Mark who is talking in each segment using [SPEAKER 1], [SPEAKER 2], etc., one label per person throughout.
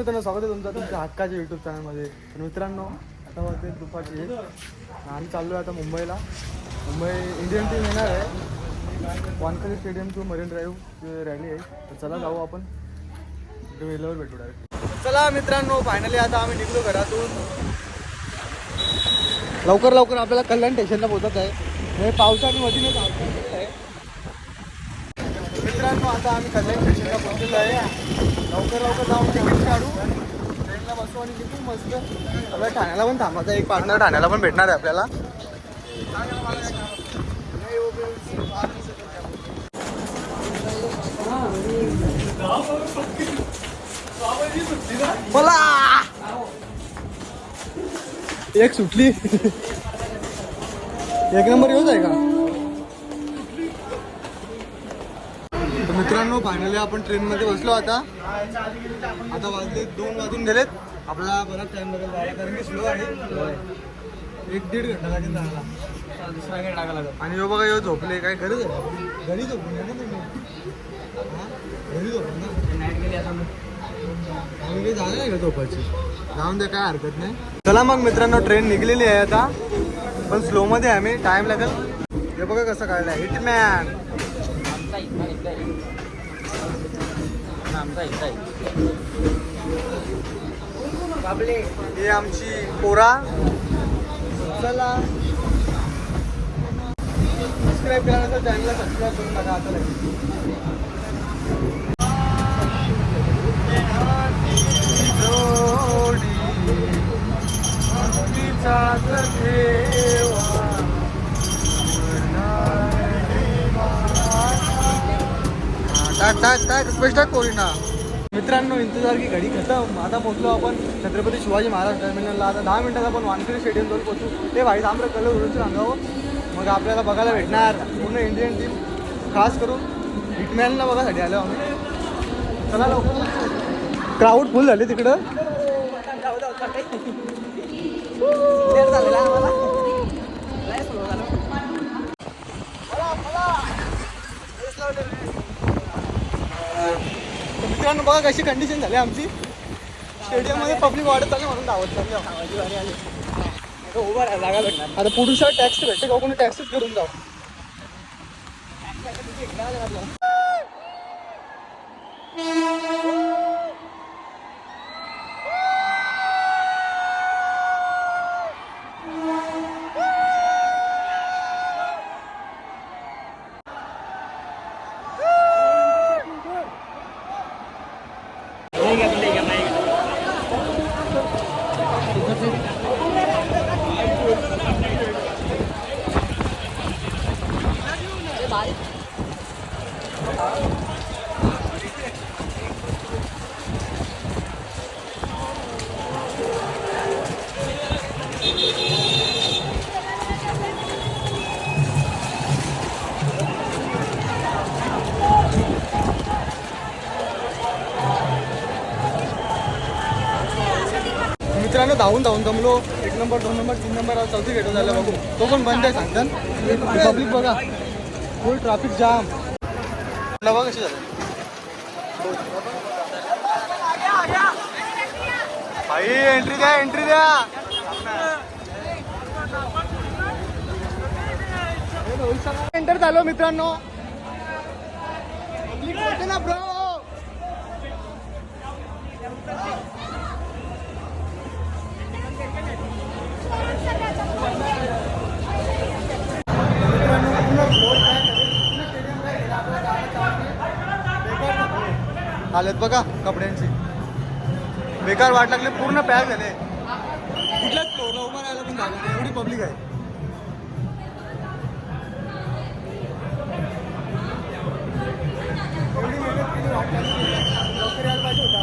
[SPEAKER 1] मित्रांनो स्वागत आहे तुमचं तुमच्या हक्काच्या यूट्यूब चॅनलमध्ये तर मित्रांनो आता वाजते दुपारची आम्ही चाललो आहे आता मुंबईला. मुंबई इंडियन टीम येणार आहे. Wankhede stadium to Marine Drive rally आहे. तर चला जाऊ आपण. तिथे वेळेवर भेटू डायरेक्ट चला मित्रांनो फायनली आता आम्ही निघलो घरातून. लवकर लवकर आपल्याला कल्याण स्टेशनला पोहोचत आहे. हे पावसाने मधीने आहे. मित्रांनो आता आम्ही कल्याण स्टेशनला पोहोचलेलो आहे. लवकर लवकर जाऊन तिकीट काढू. ट्रेनला बसू आणि निघू मस्त. आपल्या ठाण्याला पण थांबायचं एक पार्टनर ठाण्याला पण भेटणार आहे आपल्याला. बोला! एक सुटली. एक नंबर येऊच आहे का? मित्रांनो फायनली आपण ट्रेनमध्ये बसलो आता. आता वाजले दोन वाजून गेलेत. आपल्याला बराच टाइम लागेल जायला कारण की स्लो आहे. एक दीड घंटा लागेल जायला. दुसरा टाका लागेल. आणि हो बघा यो झोपले काय घरी झोपून आहे ना तुम्ही? घरी झोपून ना. आम्ही काही झालं नाही का झोपायची? जाऊन दे काय हरकत नाही. चला मग मित्रांनो ट्रेन निघलेली आहे आता. पण स्लो मध्ये आहे आम्ही टाइम लागेल. हे बघा कसं काढलाय. हिटमॅन आमचा इथं आहे. हे आमची पोरा. चला. सबस्क्राईब केल्यानंतर चॅनलला सबस्क्राईब करून टाका आता लगेच. जोडी भक्तीचाच ठेवा टाक टाक टाक स्पेश टाक कोरिना? मित्रांनो इंतजार की घडी खतम. आता पोहोचलो आपण छत्रपती शिवाजी महाराज टर्मिनलला आता दहा मिनिटात आपण वानखेडे स्टेडियम जाऊन पोहोचू. ते भाई तांबरं कलर उडून सांगावं मग आपल्याला बघायला भेटणार. पूर्ण इंडियन टीम खास करून हिटमॅनला बघायसाठी आलो आम्ही. चला लवकर. क्राऊड फुल झाले तिकडं. तर मित्रांनो बघा कशी कंडिशन झाली आमची. स्टेडियममध्ये पब्लिक वाढत चालली म्हणून धावत चालली उभा राहा जागा भेटणार आता पुरुषा टॅक्स भेटते का? कोणी टॅक्सच करून जाऊ. मित्रांनो जाऊन जमलो एक नंबर दोन नंबर तीन नंबर चौथी भेटून झालं बघू. तो पण बंद आहे सांगतात. पब्लिक बघा. फुल ट्रॅफिक जाम बघा कशी झालं. एंट्री द्या एंट्री द्या. एंटर झालो मित्रांनो. ना ब्रो आलेत बघा कपड्यांची. बेकार वाट लागले पूर्ण पॅक झाले. कुठल्याच फ्लोअरला उभं राहायला पण झालं एवढी पब्लिक आहे. एवढी लवकर यायला पाहिजे होता.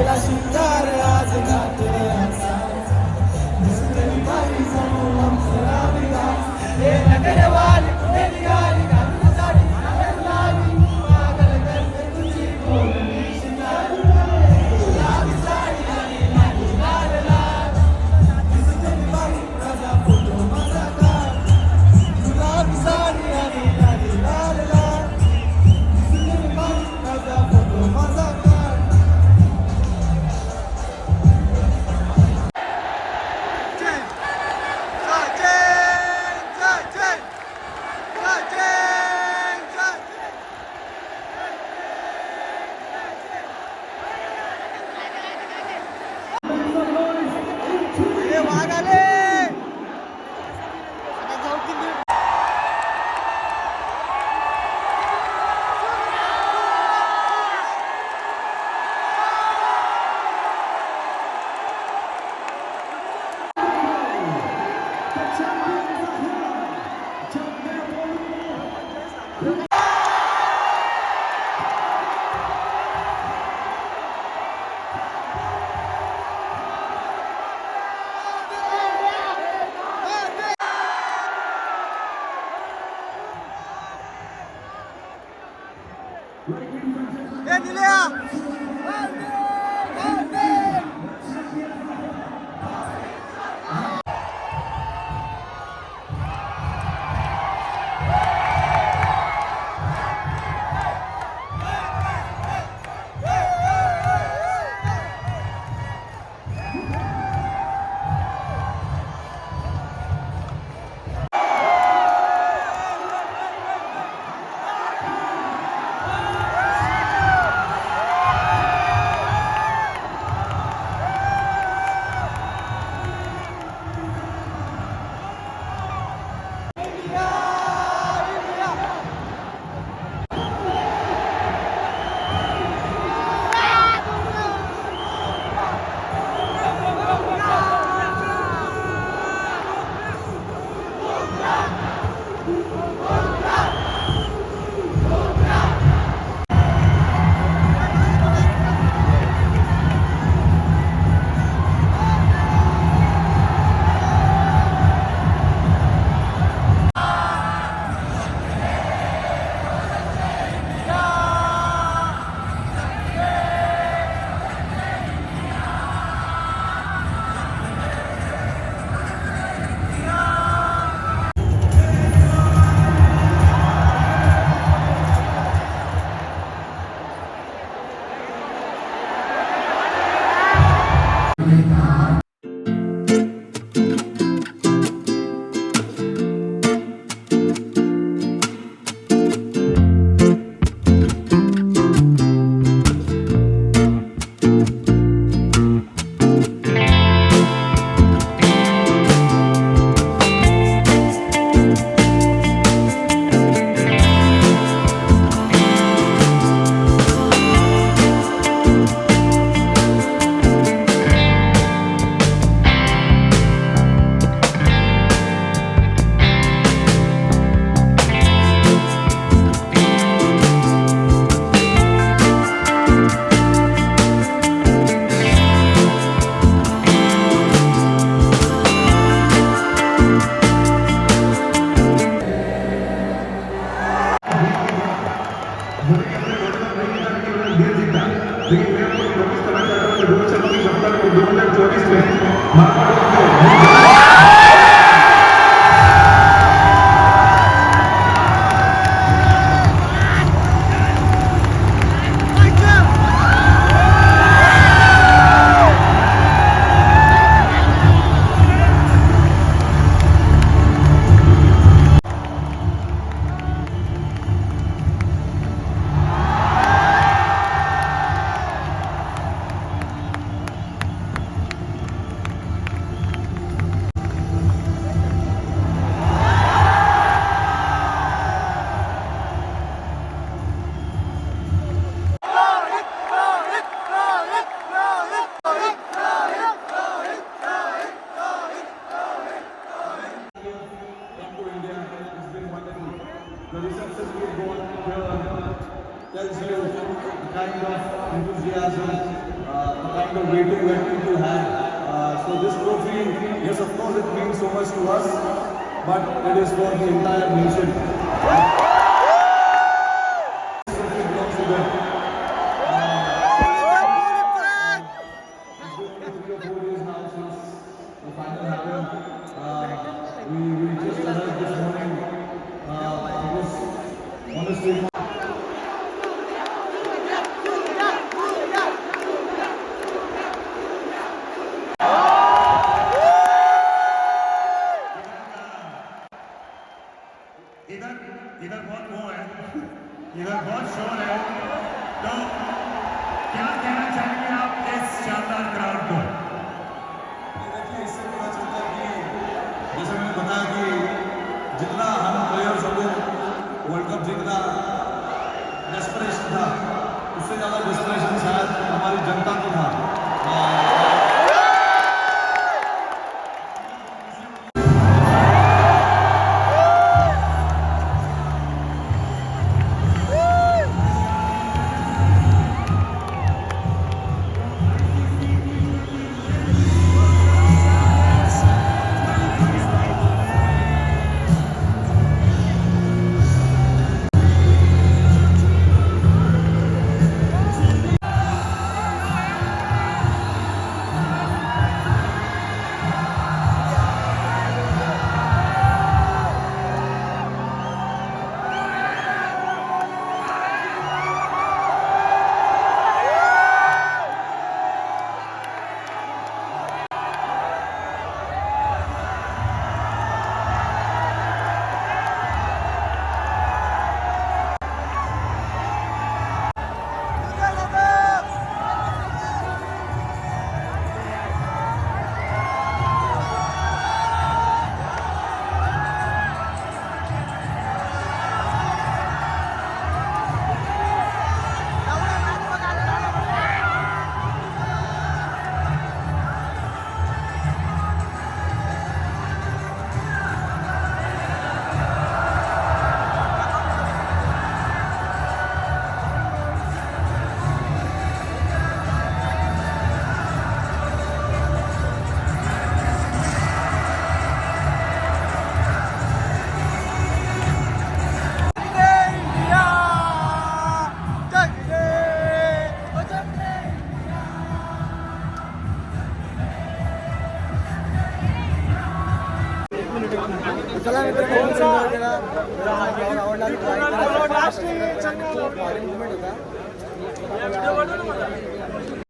[SPEAKER 1] de la ciudad. Amen. Bernard Wilson.